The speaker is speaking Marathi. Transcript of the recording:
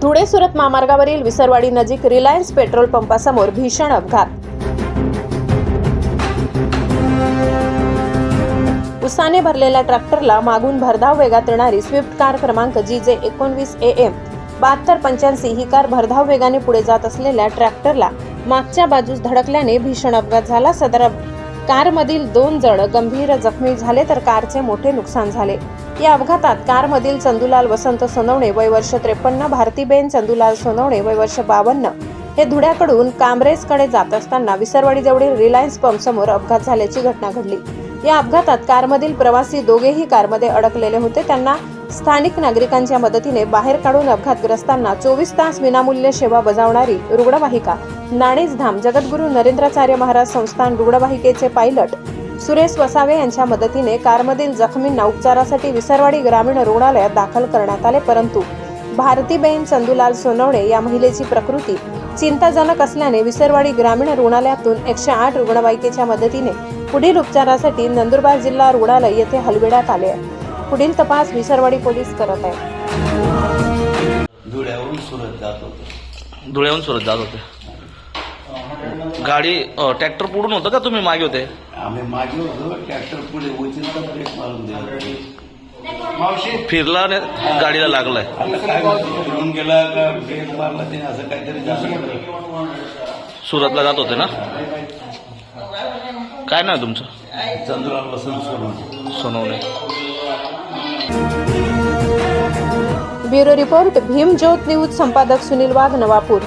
धुळे सुरत महामार्गावरील विसरवाडी नजीक रिलायन्स पेट्रोल पंपासमोर भीषण अपघात. उसाने भरलेल्या ट्रॅक्टरला मागून भरधाव वेगात येणारी स्विफ्ट कार क्रमांक जी जे एकोणवीस ए एम. बहात्तर पंच्याऐंशी ही कार भरधाव वेगाने पुढे जात असलेल्या ट्रॅक्टरला मागच्या बाजूस धडकल्याने भीषण अपघात झाला. सदर कारमधील दोन जण गंभीर जखमी झाले तर कारचे मोठे नुकसान झाले. या अपघातात कारमधील चंदुलाल वसंत सोनवणे वय वर्ष त्रेपन्न भारतीबेन चंदुलाल सोनवणे वय वर्ष बावन्न हे धुळ्याकडून कामरेजकडे जात असताना विसरवाडीजवळील रिलायन्स पंप समोर अपघात झाल्याची घटना घडली. या अपघातात कारमधील प्रवासी दोघेही कारमध्ये अडकलेले होते. त्यांना स्थानिक नागरिकांच्या मदतीने बाहेर काढून अपघातग्रस्तांना चोवीस तास विनामूल्य सेवा बजावणारी रुग्णवाहिका नाणेजधाम जगद्गुरू नरेंद्राचार्य महाराज संस्थान रुग्णवाहिकेचे पायलट सुरेश वसावे यांच्या मदतीने कारमधील जखमींना उपचारासाठी विसरवाडी ग्रामीण रुग्णालयात दाखल करण्यात आले परंतु भारतीबेन चंदुलाल सोनवणे या महिलेची प्रकृती चिंताजनक असल्याने विसरवाडी ग्रामीण रुग्णालयातून एकशे आठ रुग्णवाहिकेच्या मदतीने पुढील उपचारासाठी नंदुरबार जिल्हा रुग्णालय येथे हलविण्यात आले आहे. पुढील तपास विसरवाडी पोलीस करत आहेत. धुळ्यावरून सुरत जात होतो. धुळ्याहून सुरत जात होते. गाडी ट्रॅक्टर पुढून होतं का तुम्ही मागे होते? आम्ही मागे होतो ट्रॅक्टर पुढे उचल तर ब्रेक मारून दिला. फिरला आणि गाडीला लागलाय. फिरून गेला का ब्रेक मारला त्याने असं काहीतरी सुरतला जात होते ना? काय नाव आहे तुमचं? चंद्राला वसंत सोडून. Sonawane. Bureau report Bhimjyot news संपादक सुनील वाघ नवापूर।